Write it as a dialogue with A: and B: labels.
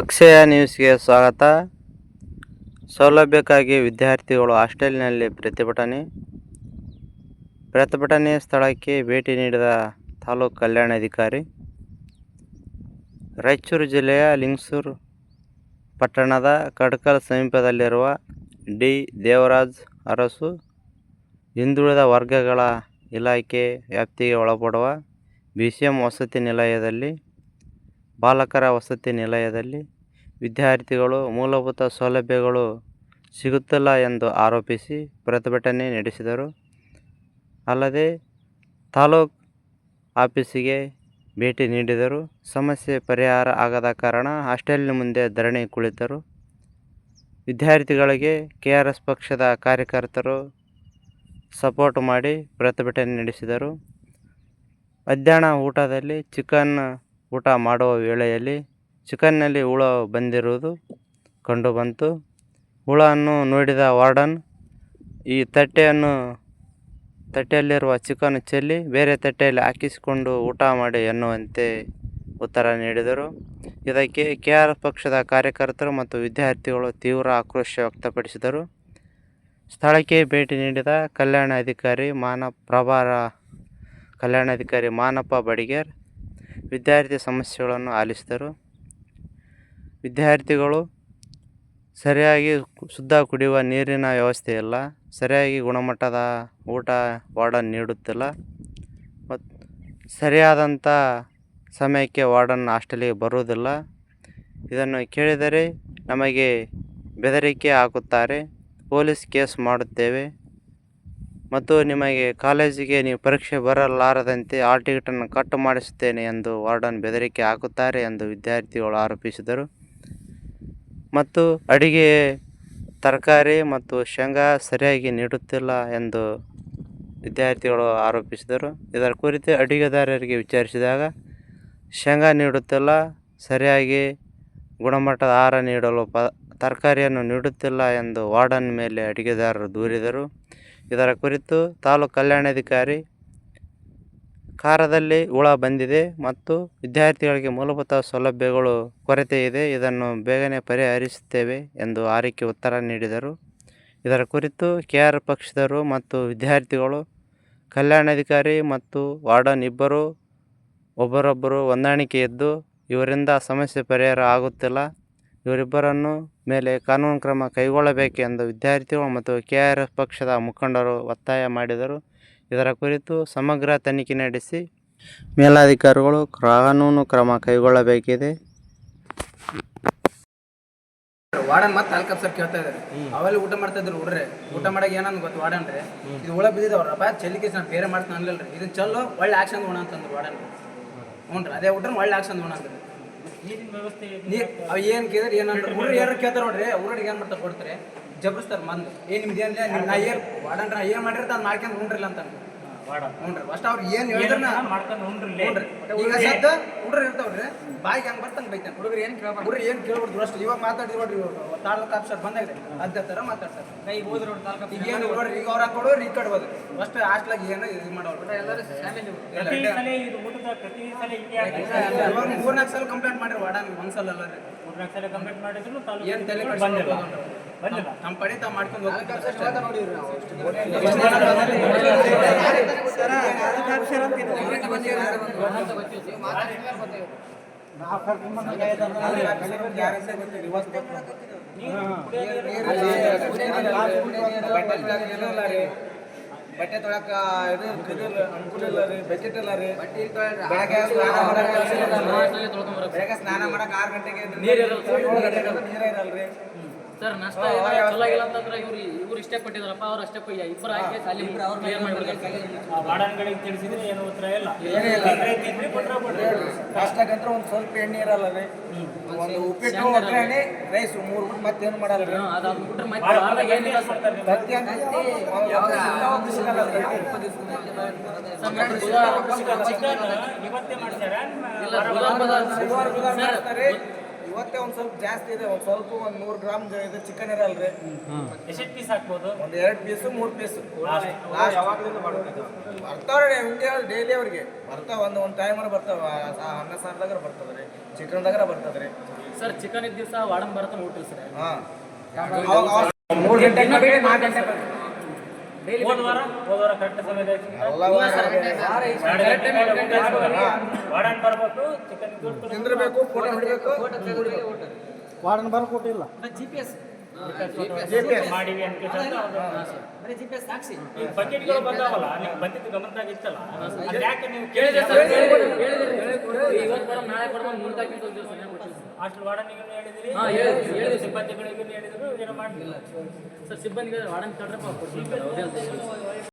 A: ಅಕ್ಷಯ ನ್ಯೂಸ್ಗೆ ಸ್ವಾಗತ. ಸೌಲಭ್ಯಕ್ಕಾಗಿ ವಿದ್ಯಾರ್ಥಿಗಳು ಹಾಸ್ಟೆಲ್ನಲ್ಲಿ ಪ್ರತಿಭಟನೆ. ಪ್ರತಿಭಟನೆ ಸ್ಥಳಕ್ಕೆ ಭೇಟಿ ನೀಡಿದ ತಾಲೂಕು ಕಲ್ಯಾಣಾಧಿಕಾರಿ. ರಾಯಚೂರು ಜಿಲ್ಲೆಯ ಲಿಂಗಸೂರು ಪಟ್ಟಣದ ಕಡ್ಕಲ್ ಸಮೀಪದಲ್ಲಿರುವ ಡಿ ದೇವರಾಜ್ ಅರಸು ಹಿಂದುಳಿದ ವರ್ಗಗಳ ಇಲಾಖೆ ವ್ಯಾಪ್ತಿಗೆ ಒಳಪಡುವ ಬಿ ಸಿ ಎಂ ವಸತಿ ನಿಲಯದಲ್ಲಿ, ಬಾಲಕರ ವಸತಿ ನಿಲಯದಲ್ಲಿ ವಿದ್ಯಾರ್ಥಿಗಳು ಮೂಲಭೂತ ಸೌಲಭ್ಯಗಳು ಸಿಗುತ್ತಿಲ್ಲ ಎಂದು ಆರೋಪಿಸಿ ಪ್ರತಿಭಟನೆ ನಡೆಸಿದರು. ಅಲ್ಲದೆ ತಾಲೂಕು ಆಫೀಸಿಗೆ ಭೇಟಿ ನೀಡಿದರು. ಸಮಸ್ಯೆ ಪರಿಹಾರ ಆಗದ ಕಾರಣ ಹಾಸ್ಟೆಲ್ನ ಮುಂದೆ ಧರಣಿ ಕುಳಿತರು. ವಿದ್ಯಾರ್ಥಿಗಳಿಗೆ ಕೆ ಆರ್ ಎಸ್ ಪಕ್ಷದ ಕಾರ್ಯಕರ್ತರು ಸಪೋರ್ಟ್ ಮಾಡಿ ಪ್ರತಿಭಟನೆ ನಡೆಸಿದರು. ಮಧ್ಯಾಹ್ನ ಊಟದಲ್ಲಿ ಚಿಕನ್ ಊಟ ಮಾಡುವ ವೇಳೆಯಲ್ಲಿ ಚಿಕನ್ನಲ್ಲಿ ಹುಳ ಬಂದಿರುವುದು ಕಂಡುಬಂತು ಹುಳನ್ನು ನೋಡಿದ ವಾರ್ಡನ್, ಈ ತಟ್ಟೆಯನ್ನು, ತಟ್ಟೆಯಲ್ಲಿರುವ ಚಿಕನ್ ಚೆಲ್ಲಿ ಬೇರೆ ತಟ್ಟೆಯಲ್ಲಿ ಹಾಕಿಸಿಕೊಂಡು ಊಟ ಮಾಡಿ ಎನ್ನುವಂತೆ ಉತ್ತರ ನೀಡಿದರು. ಇದಕ್ಕೆ ಕೆ ಆರ್ ಪಕ್ಷದ ಕಾರ್ಯಕರ್ತರು ಮತ್ತು ವಿದ್ಯಾರ್ಥಿಗಳು ತೀವ್ರ ಆಕ್ರೋಶ ವ್ಯಕ್ತಪಡಿಸಿದರು. ಸ್ಥಳಕ್ಕೆ ಭೇಟಿ ನೀಡಿದ ಕಲ್ಯಾಣಾಧಿಕಾರಿ ಮಾನ, ಪ್ರಭಾರ ಕಲ್ಯಾಣಾಧಿಕಾರಿ ಮಾನಪ್ಪ ಬಡಿಗೇರ್ ವಿದ್ಯಾರ್ಥಿ ಸಮಸ್ಯೆಗಳನ್ನು ಆಲಿಸಿದರು. ವಿದ್ಯಾರ್ಥಿಗಳು ಸರಿಯಾಗಿ ಶುದ್ಧ ಕುಡಿಯುವ ನೀರಿನ ವ್ಯವಸ್ಥೆ ಇಲ್ಲ, ಸರಿಯಾಗಿ ಗುಣಮಟ್ಟದ ಊಟ ವಾರ್ಡನ್ ನೀಡುತ್ತಿಲ್ಲ ಮತ್ತು ಸರಿಯಾದಂಥ ಸಮಯಕ್ಕೆ ವಾರ್ಡನ್ ಹಾಸ್ಟೆಲಿಗೆ ಬರುವುದಿಲ್ಲ. ಇದನ್ನು ಕೇಳಿದರೆ ನಮಗೆ ಬೆದರಿಕೆ ಹಾಕುತ್ತಾರೆ. ಪೊಲೀಸ್ ಕೇಸ್ ಮಾಡುತ್ತೇವೆ. ಮತ್ತು ನಿಮಗೆ ಕಾಲೇಜಿಗೆ ನೀವು ಪರೀಕ್ಷೆ ಬರಲಾರದಂತೆ ಹಾಲ್ ಟಿಕೆಟನ್ನು ಕಟ್ ಮಾಡಿಸುತ್ತೇನೆ ಎಂದು ವಾರ್ಡನ್ ಬೆದರಿಕೆ ಹಾಕುತ್ತಾರೆ ಎಂದು ವಿದ್ಯಾರ್ಥಿಗಳು ಆರೋಪಿಸಿದರು. ಮತ್ತು ಅಡಿಗೆ, ತರಕಾರಿ ಮತ್ತು ಶೇಂಗಾ ಸರಿಯಾಗಿ ನೀಡುತ್ತಿಲ್ಲ ಎಂದು ವಿದ್ಯಾರ್ಥಿಗಳು ಆರೋಪಿಸಿದರು. ಇದರ ಕುರಿತು ಅಡಿಗೆದಾರರಿಗೆ ವಿಚಾರಿಸಿದಾಗ, ಶೇಂಗಾ ನೀಡುತ್ತಿಲ್ಲ, ಸರಿಯಾಗಿ ಗುಣಮಟ್ಟದ ಆಹಾರ ನೀಡಲು ಪ ತರಕಾರಿಯನ್ನು ನೀಡುತ್ತಿಲ್ಲ ಎಂದು ವಾರ್ಡನ್ ಮೇಲೆ ಅಡಿಗೆದಾರರು ದೂರಿದರು. ಇದರ ಕುರಿತು ತಾಲೂಕು ಕಲ್ಯಾಣಾಧಿಕಾರಿ ಕಾರದಲ್ಲಿ ಹುಳ ಬಂದಿದೆ ಮತ್ತು ವಿದ್ಯಾರ್ಥಿಗಳಿಗೆ ಮೂಲಭೂತ ಸೌಲಭ್ಯಗಳು ಕೊರತೆ ಇದೆ. ಇದನ್ನು ಬೇಗನೆ ಪರಿಹರಿಸುತ್ತೇವೆ ಎಂದು ಆರೈಕೆ ಉತ್ತರ ನೀಡಿದರು. ಇದರ ಕುರಿತು ಕೆ ಆರ್ ಪಕ್ಷದರು ಮತ್ತು ವಿದ್ಯಾರ್ಥಿಗಳು, ಕಲ್ಯಾಣಾಧಿಕಾರಿ ಮತ್ತು ವಾರ್ಡನ್ ಇಬ್ಬರು, ಒಬ್ಬರೊಬ್ಬರು ಹೊಂದಾಣಿಕೆ ಇದ್ದು ಇವರಿಂದ ಸಮಸ್ಯೆ ಪರಿಹಾರ ಆಗುತ್ತಿಲ್ಲ. ಇವರಿಬ್ಬರನ್ನು ಮೇಲೆ ಕಾನೂನು ಕ್ರಮ ಕೈಗೊಳ್ಳಬೇಕೆಂದು ವಿದ್ಯಾರ್ಥಿಗಳು ಮತ್ತು ಕೆ ಆರ್ ಎಸ್ ಪಕ್ಷದ ಮುಖಂಡರು ಒತ್ತಾಯ ಮಾಡಿದರು. ಇದರ ಕುರಿತು ಸಮಗ್ರ ತನಿಖೆ ನಡೆಸಿ ಮೇಲಾಧಿಕಾರಿಗಳು ಕಾನೂನು ಕ್ರಮ ಕೈಗೊಳ್ಳಬೇಕಿದೆ.
B: ವಾರ್ಡನ್ ಮತ್ತೆ ನಾಲ್ಕು ಸರ್ ಕೇಳ್ತಾ ಇದಾರೆ ಅವಲ್ಲಿ ಊಟ ಮಾಡ್ತಾ ಇದ್ರು ಹುಡ್ರೆ ಊಟ ಮಾಡಕ್ಕೆ ಏನಂದ್ ಗೊತ್ತು ವಾರ್ಡನ್ ರೀ. ಇದು ಹುಳ ಬಿದ್ದಿದವ್ರ. ಬಾ ಚೆಲ್ಲಿಗೆ ನಾನು ಬೇರೆ ಮಾಡ್ತಾನೆ ಅನ್ಲಿಲ್ಲ ರೀ ಇದನ್ನ ಚಲೋ ಒಳ್ಳೆ ಆಕ್ಷನ್ ಉಣ ಅಂತಂದ್ರು ವಾರ್ಡನ್. ಹ್ಞೂ ರೀ ಅದೇ ಊಟ ಒಳ್ಳೆ ಆಕ್ಷನ್ ಉಣ ಅಂದ್ರಿ. ನೀರ್ ಅವ್ ಏನ್ ಕೇಳಿದ್ರೆ ಏನಂದ್ರೆ ಹುಡುಗರು ಏನಾರು ಕೇಳ್ತಾರ ನೋಡ್ರಿ ಹುಡುಗರಿಗೆ ಏನ್ ಮಾಡ್ತಾರೆ ಕೊಡ್ತಾರೆ? ಜಬರ್ಸ್ತಾರೆ ಮಂದ್. ಏನ್ ನಿಮ್ದು ಏನ್ ನಿಮ್ ನಾ ಏನ್ ವಾರ್ಡನ್ ಏನ್ ಮಾಡಿರ್ತ ಅದ್ ಮಾಡ್ಕೊಂಡ್ ಉಂಡ್ರಿಲ್ಲ ಅಂತ ಹ್ಞೂ ಫಸ್ಟ್ ಅವ್ರು ಏನ್ ಹೇಳಿದ್ರ ಈಗ ಸದ್ದ ಹುಡ್ರು ಇರ್ತಾವ್ರಿ. ಬಾಯಿಗೆ ಹಂಗ್ ಬರ್ತಂಗ್ ಬೈತಾನೆ ಹುಡುಗರು ಏನ್ ಕೇಳ್ಬಾರ್ದು? ಹುಡುಗರು ಏನ್ ಕೇಳ್ಬಾರ್ದು ಅಷ್ಟು. ಇವಾಗ ಮಾತಾಡಿದ್ರು ನೋಡ್ರಿ ಇವಾಗ ತಾಲೂಕು ಆಫೀಸರ್ ಬಂದಾಗ್ರಿ ಅದೇ ತರ ಮಾತಾಡ್ತಾರೆ. ಕೈ ಹೋದ್ರು ನೋಡಿ ತಾಲೂಕು ಈಗ ಏನು ನೋಡ್ರಿ ಈಗ ಅವ್ರ ಹಾಕೊಡೋರು ಈ ಕಡೆ ಹೋದ್ರು ಫಸ್ಟ್ ಹಾಸ್ಟ್ಲಾಗ ಏನು ಇದು ಮಾಡೋರು ಎಲ್ಲರೂ ಇವಾಗ ಮೂರ್ನಾಲ್ಕು ಸಲ ಕಂಪ್ಲೇಂಟ್ ಮಾಡಿರಿ ಒಂದ್ಸಲ ಅಲ್ಲ ರೀ. ಏನ್ ತಲೆ ಕೆಡ್ಸ್ಕೊಳಕ್ ಹೋಗಲ್ರಿ. ಪಡೆ ತಾವು ಮಾಡ್ಕೊಂಡು ಹೋಗ್ತಾರೆ ಬಟ್ಟೆ ತೊಳಕ ಇದು ಅನುಕೂಲ ಇಲ್ಲ ರೀ ಬಜೆಟ್ ಇಲ್ಲ ರೀ. ಬೆಳಗ್ಗೆ ಸ್ನಾನ ಮಾಡಕ್ ಕೆಲ್ಸ ಇಲ್ಲ ರೀ. ಬೆಳಗ್ಗೆ ಸ್ನಾನ ಮಾಡಕ್ಕೆ ಆರು ಗಂಟೆಗೆ ನೀರು ಇರಲ್ಲ ನೀರೇ ಇರಲ್ರಿ.
C: ಸರ್ ನಷ್ಟ ಚಲೋ ಆಗಿಲ್ಲ ಅಂತಂದ್ರೆ ಇವ್ರು ಇವ್ರು ಇಷ್ಟೇ ಕೊಟ್ಟಿದ್ರಪ್ಪ ಅವ್ರು ಅಷ್ಟೇ ಕೊಯ್ಯ. ಇಬ್ಬರು ಹಾಕಿ ಸಾಲಿ ಕ್ಲಿಯರ್ ಮಾಡಿಬಿಡ್ತಾರೆ.
D: ತಿಳಿಸಿದ್ರೆ ಏನು ಉತ್ತರ ಇಲ್ಲ.
B: ಏನೇ ಇಲ್ಲ. ನಾಷ್ಟಕ್ಕಂತ್ರ ಒಂದು ಸ್ವಲ್ಪ ಎಣ್ಣೆ ಇರಲ್ಲ ರೀ. ಒಂದು ಉಪ್ಪಿಟ್ಟು ಒಗ್ಗರಣೆ ರೈಸ್ ಮೂರು ಬಿಟ್ಟು ಮತ್ತೇನು ಮಾಡಲ್ಲ ರೀ.
C: ಮತ್ತೆ ಏನು ಏನಿಲ್ಲ ಸರ್.
B: ಪ್ರತಿ ಒಂದು ಸಿಗಲ್ಲ
D: ಇವತ್ತೇ ಮಾಡ್ತಾರೆ.
C: ಇಲ್ಲ ಸರ್
B: ಮಾಡ್ತಾರೆ.
E: ಇವತ್ತೇ ಒಂದ್ ಸ್ವಲ್ಪ ಜಾಸ್ತಿ ಇದೆ ಒಂದ್ ಸ್ವಲ್ಪ ಒಂದ್ ನೂರು ಗ್ರಾಮ್ ಇದೆ ಚಿಕನ್ ಇರಲ್ರಿ.
D: ಎಷ್ಟು ಪೀಸ್ ಹಾಕ್ಬೋದು?
E: ಒಂದ್ ಎರಡ್ ಪೀಸ್ ಮೂರ್ ಪೀಸ್ ಬರ್ತಾವ್ರಿ ಹಿಂಗೆ ಡೈಲಿ ಅವ್ರಿಗೆ. ಬರ್ತಾವ ಒಂದ್ ಒಂದ್ ಟೈಮರ್ ಬರ್ತಾವ. ಅನ್ನ ಸಾರ್ದಾಗ ಬರ್ತದ್ರಿ ಚಿಕನ್ದಾಗ ಬರ್ತದ್ರಿ
C: ಸರ್ ಚಿಕನ್ ಇದ್ದ ದಿವಸ ವಾಡನ್ ಬರ್ತಾನೆ ಊಟ ಸರ್.
E: ಹಾ. ಮೂರ್ ಗಂಟೆ
C: ನಾಲ್ಕು ಗಂಟೆ
D: ಹೋದ ವಾರ ಹೋದ ವಾರ ಕರೆಕ್ಟ್ ವಾಡನ್ ಬರ್ಬೇಕು. ಚಿಕನ್
E: ತಿಂದಿರ್ಬೇಕು ಫೋಟೋ ಹಿಡಿಬೇಕು.
C: ಜಿ ಪಿ ಎಸ್
D: ಮಾಡಿವಿ ಅಂತ ಕೇಳ್ತಾರೆ ಅವ್ರು
C: ಬರೀ ಜಿ ಪಿ ಎಸ್ ಸಾಕ್ಷಿ.
D: ಈ ಬಕೆಟ್ಗಳು ಬಂದಾವಲ್ಲ ನೀವು ಬಂದಿದ್ದು ಗಮನದಾಗ ಇತ್ತಲ್ಲ ಅದ್ ಯಾಕೆ ನೀವು
C: ಕೇಳಿದ್ರೆ ಇವತ್ತು ಬರೋ ನಾಳೆ ಕೊಡ್ಬೋದು ಮೂರು
D: ಹಾಸ್ಟೆಲ್ ವಾರ್ಡನಿಗೂ ಹೇಳಿದಿರಿ.
C: ಹಾ, ಹೇಳಿದ್ವಿ, ಹೇಳಿದ್ವಿ.
D: ಸಿಬ್ಬಂದಿಗಳಿಗೂ ಹೇಳಿದ್ರು ಏನೋ ಮಾಡಲಿಲ್ಲ
C: ಸರ್ ಸಿಬ್ಬಂದಿಗೆ ವಾರ್ಡನ್ ಕಡ್ರಪ್ಪ ಕೊಡ್ತೀನಿ